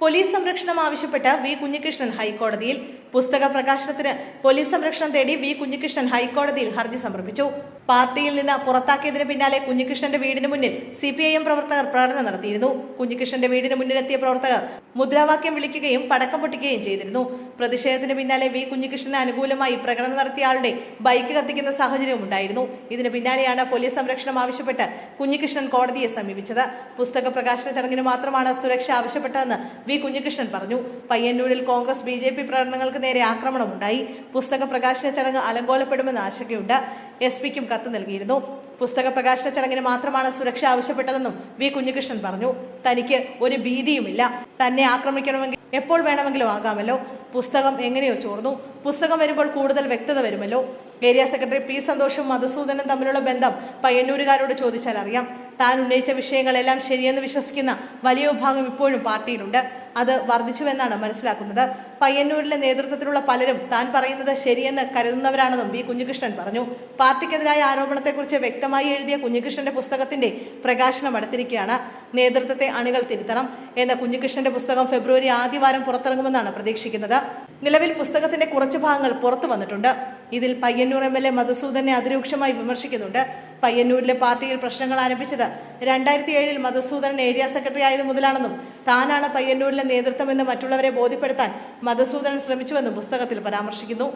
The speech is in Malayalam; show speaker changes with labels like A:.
A: പോലീസ് സംരക്ഷണം ആവശ്യപ്പെട്ട് വി കുഞ്ഞികൃഷ്ണൻ ഹൈക്കോടതിയിൽ പുസ്തക പ്രകാശനത്തിന് പോലീസ് സംരക്ഷണം തേടി വി കുഞ്ഞികൃഷ്ണൻ ഹൈക്കോടതിയിൽ ഹർജി സമർപ്പിച്ചു. പാർട്ടിയിൽ നിന്ന് പുറത്താക്കിയതിന് പിന്നാലെ കുഞ്ഞികൃഷ്ണന്റെ വീടിന് മുന്നിൽ സി പി ഐ എം പ്രവർത്തകർ പ്രകടനം നടത്തിയിരുന്നു. കുഞ്ഞികൃഷ്ണന്റെ വീടിന് മുന്നിലെത്തിയ പ്രവർത്തകർ മുദ്രാവാക്യം വിളിക്കുകയും പടക്കം പൊട്ടിക്കുകയും ചെയ്തിരുന്നു. പ്രതിഷേധത്തിന് പിന്നാലെ വി കുഞ്ഞികൃഷ്ണന് അനുകൂലമായി പ്രകടനം നടത്തിയ ആളുടെ ബൈക്ക് കത്തിക്കുന്ന സാഹചര്യവും ഉണ്ടായിരുന്നു. ഇതിന് പിന്നാലെയാണ് പോലീസ് സംരക്ഷണം ആവശ്യപ്പെട്ട് കുഞ്ഞികൃഷ്ണൻ കോടതിയെ സമീപിച്ചത്. പുസ്തക പ്രകാശന ചടങ്ങിന് മാത്രമാണ് സുരക്ഷ ആവശ്യപ്പെട്ടതെന്ന് വി കുഞ്ഞികൃഷ്ണൻ പറഞ്ഞു. പയ്യന്നൂരിൽ കോൺഗ്രസ് ബി ജെ പ്രകടനങ്ങൾക്ക് നേരെ ആക്രമണമുണ്ടായി. പുസ്തക പ്രകാശന ചടങ്ങ് അലങ്കോലപ്പെടുമെന്ന് ആശങ്കയുണ്ട്. എസ് പിക്കും കത്ത് നൽകിയിരുന്നു. പുസ്തക പ്രകാശന ചടങ്ങിന് മാത്രമാണ് സുരക്ഷ ആവശ്യപ്പെട്ടതെന്നും വി കുഞ്ഞികൃഷ്ണൻ പറഞ്ഞു. തനിക്ക് ഒരു ഭീതിയുമില്ല. തന്നെ ആക്രമിക്കണമെങ്കിൽ എപ്പോൾ വേണമെങ്കിലും ആകാമല്ലോ. പുസ്തകം എങ്ങനെയോ ചോർന്നു. പുസ്തകം വരുമ്പോൾ കൂടുതൽ വ്യക്തത വരുമല്ലോ. ഏരിയ സെക്രട്ടറി പി സന്തോഷും മധുസൂദനും തമ്മിലുള്ള ബന്ധം പയ്യന്നൂരുകാരോട് ചോദിച്ചാൽ അറിയാം. താൻ ഉന്നയിച്ച വിഷയങ്ങളെല്ലാം ശരിയെന്ന് വിശ്വസിക്കുന്ന വലിയ വിഭാഗം ഇപ്പോഴും പാർട്ടിയിലുണ്ട്. അത് വർദ്ധിച്ചുവെന്നാണ് മനസ്സിലാക്കുന്നത്. പയ്യന്നൂരിലെ നേതൃത്വത്തിലുള്ള പലരും താൻ പറയുന്നത് ശരിയെന്ന് കരുതുന്നവരാണെന്നും വി കുഞ്ഞികൃഷ്ണൻ പറഞ്ഞു. പാർട്ടിക്കെതിരായ ആരോപണത്തെക്കുറിച്ച് വ്യക്തമായി എഴുതിയ കുഞ്ഞികൃഷ്ണന്റെ പുസ്തകത്തിന്റെ പ്രകാശനം അടുത്തിരിക്കുകയാണ്. നേതൃത്വത്തെ അണികൾ തിരുത്തണം എന്ന കുഞ്ഞികൃഷ്ണന്റെ പുസ്തകം ഫെബ്രുവരി ആദ്യവാരം പുറത്തിറങ്ങുമെന്നാണ് പ്രതീക്ഷിക്കുന്നത്. നിലവിൽ പുസ്തകത്തിന്റെ കുറച്ച് ഭാഗങ്ങൾ പുറത്തു വന്നിട്ടുണ്ട്. ഇതിൽ പയ്യന്നൂർ എം എൽ എ മധുസൂദനെ അതിരൂക്ഷമായി വിമർശിക്കുന്നുണ്ട്. പയ്യന്നൂരിലെ പാർട്ടിയിൽ പ്രശ്നങ്ങൾ ആരംഭിച്ചത് രണ്ടായിരത്തി ഏഴിൽ മധുസൂദനൻ ഏരിയ സെക്രട്ടറി ആയത് മുതലാണെന്നും താനാണ് പയ്യന്നൂരിലെ നേതൃത്വമെന്ന് മറ്റുള്ളവരെ ബോധ്യപ്പെടുത്താൻ മധുസൂദനൻ ശ്രമിച്ചുവെന്നും പുസ്തകത്തിൽ പരാമർശിക്കുന്നു.